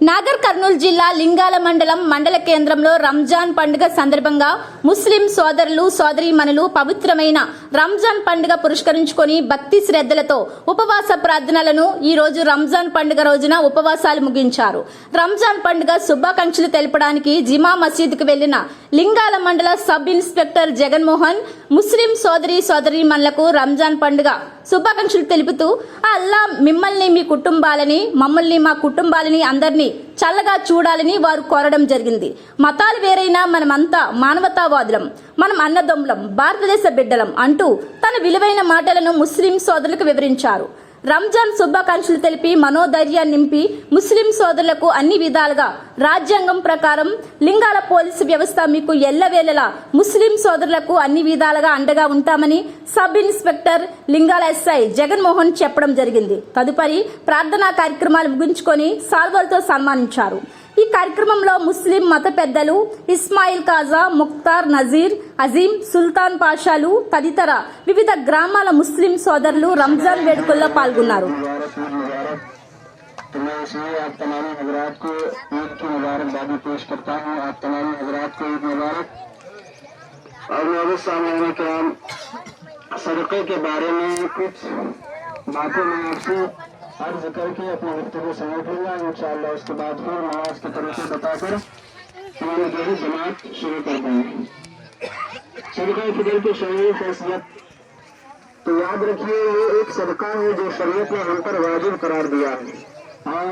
నాగర్ కర్నూలు జిల్లా లింగాల మండలం మండల కేంద్రంలో రంజాన్ పండుగ సందర్భంగా ముస్లిం సోదరులు సోదరీమణులు పవిత్రమైన రంజాన్ పండుగ పురస్కరించుకొని భక్తి శ్రద్ధలతో ఉపవాస ప్రార్థనలను ఈ రోజు రంజాన్ పండుగ రోజున ఉపవాసాలు ముగించారు. రంజాన్ పండుగ శుభాకాంక్షలు తెలపడానికి జిమా మసీద్కు వెళ్ళిన లింగాల మండల సబ్ ఇన్స్పెక్టర్ జగన్మోహన్ ముస్లిం సోదరి సోదరీమణులకు రంజాన్ పండుగ శుభాకాంక్షలు తెలుపుతూ అల్లా మిమ్మల్ని మీ కుటుంబాలని మమ్మల్ని మా కుటుంబాలని అందరినీ చల్లగా చూడాలని వారు కోరడం జరిగింది. మతాలు వేరైనా మనమంతా మానవతావాదులం మనం అన్నదమ్ములం భారతదేశ బిడ్డలం అంటూ తన విలువైన మాటలను ముస్లిం సోదరులకు వివరించారు. రంజాన్ శుభాకాంక్షలు తెలిపి మనోధైర్యాన్ని నింపి ముస్లిం సోదరులకు అన్ని విధాలుగా రాజ్యాంగం ప్రకారం లింగాల పోలీసు వ్యవస్థ మీకు ఎల్లవేళలా ముస్లిం సోదరులకు అన్ని విధాలుగా అండగా ఉంటామని sub inspector Lingala SI Jaganmohan చెప్పడం జరిగింది. తదుపరి ప్రార్థనా కార్యక్రమాలు ముగించుకొని సాల్వలతో సన్మానించారు. ఈ కార్యక్రమంలో ముస్లిం మత పెద్దలు ఇస్మాయిల్ కాజా ముక్తార్ నజీర్ అజీం సుల్తాన్ పాషాలు తదితర వివిధ గ్రామాల ముస్లిం సోదరులు రంజాన్ వేడుకల్లో పాల్గొన్నారు मुबारक ईद मुबारक तो मैं इसलिए आप तमाम हजरात को ईद की मुबारकबादी पेश करता हूँ आप तमाम हजरात को ईद मुबारक और मेरे सामने के हम सदक़े के बारे में कुछ बातें मैं आपसे अर्ज़ करके अपने वक्तव्य समेट लूँगा इंशाअल्लाह उसके बाद फिर महाराज के तरीके बताकर हमारी जो जमात शुरू कर देंगे। सदक़ा फिदल की शरीर हैसियत तो याद रखिए, ये एक सदका है जो शरीयत ने हम पर वाजिब करार दिया है। और